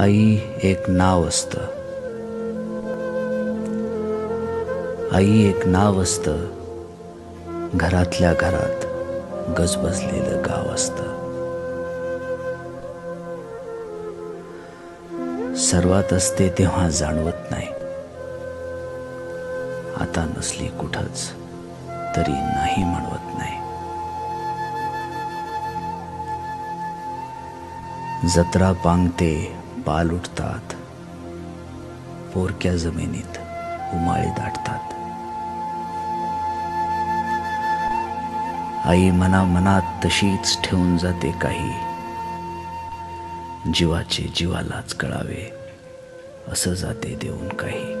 आई एक नाव असतं. आई एक नाव असतं. घरातल्या घरात गजबजलेलं गाव असतं. सर्वात असते तेव्हा जाणवत नाही. आता नसली कुठंच तरी नाही म्हणवत नाही. जत्रा पांगते पाल उठतात. पोरक्या जमिनीत उमाळे दाटतात. आई मना मनात तशीच ठेवून जाते काही. जीवाचे जीवालाच कळावे असं जाते देऊन काही.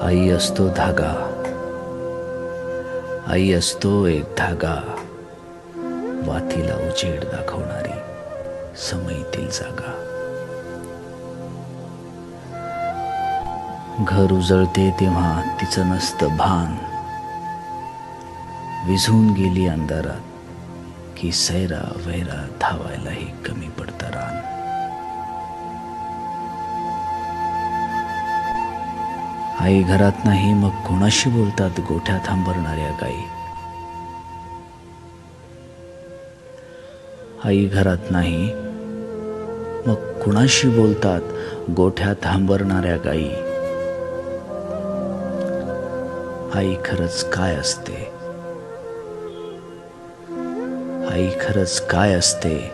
आई असतो धागा. आई असतो एक धागा. वातीला उजेड दाखवणारी समयीतील जागा. घर उजळते तेव्हा तिचं नसतं भान. विझून गेली अंधारात की सैरा वैरा धावायलाही कमी पडतं रान. आई घरात नाही मग कोणाशी बोलतात गोठ्यात थांबरणाऱ्या गाई? आई घरात नाही. मग कुणाशी बोलतात गोठ्यात थांबरणाऱ्या गाई? आई खरंच काय असते? आई खरंच काय असते?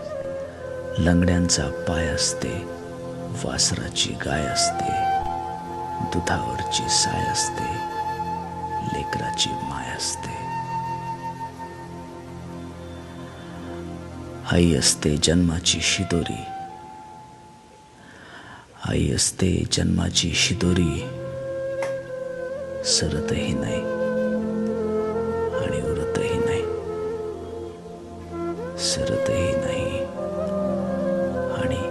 लंगड्यांचा पाय असते वासराची गाय असते दुधावरची साय असते लेकराची माय असते. आई असते जन्माची शिदोरी. आई असते जन्माची शिदोरी. सरतही नाही आणि उरतही नाही. सरतही नाही.